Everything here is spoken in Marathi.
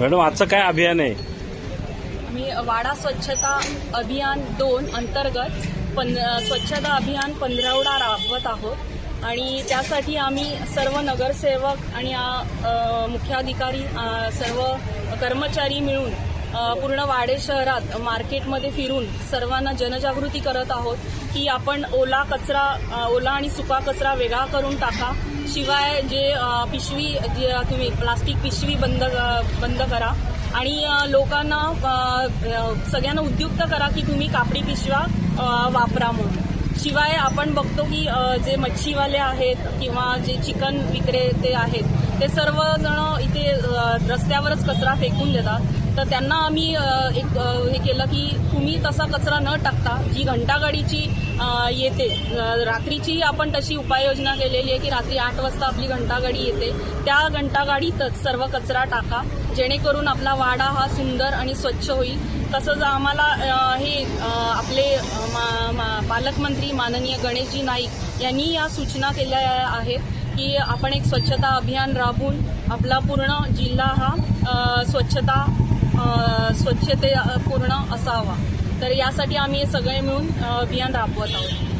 मॅडम आजचं काय अभियान आहे? मी वाडा स्वच्छता अभियान दोन अंतर्गत पं स्वच्छता अभियान पंधरावडा राबवत आहोत. आणि त्यासाठी आम्ही सर्व नगरसेवक आणि मुख्याधिकारी सर्व कर्मचारी मिळून पूर्ण वाडे शहरात मार्केटमध्ये फिरून सर्वांना जनजागृती करत आहोत की आपण ओला कचरा ओला आणि सुका कचरा वेगळा करून टाका. शिवाय जे पिशवी जे तुम्ही प्लास्टिक पिशवी बंद बंद करा. आणि लोकांना सगळ्यांना उद्युक्त करा की तुम्ही कापडी पिशव्या वापरा म्हणून. शिवाय आपण बघतो की जे मच्छीवाले आहेत किंवा जे चिकन विक्रेते आहेत ते सर्वजण इथे रस्त्यावरच कचरा फेकून देतात. तर त्यांना आम्ही एक हे केलं की तुम्ही तसा कचरा न टाकता जी घंटागाडीची येते रात्रीची आपण तशी उपाययोजना केलेली आहे की रात्री आठ वाजता आपली घंटागाडी येते त्या घंटागाडीतच सर्व कचरा टाका जेणेकरून आपला वाडा हा सुंदर आणि स्वच्छ होईल. तसंच आम्हाला हे आपले मा- मा- पालकमंत्री माननीय गणेशजी नाईक यांनी या सूचना केल्या आहेत की आपण एक स्वच्छता अभियान राबवून आपला पूर्ण जिल्हा हा स्वच्छता स्वच्छते पूर्ण असावा. तर यासाठी आम्ही सगळे मिळून अभियान राबवत आहोत.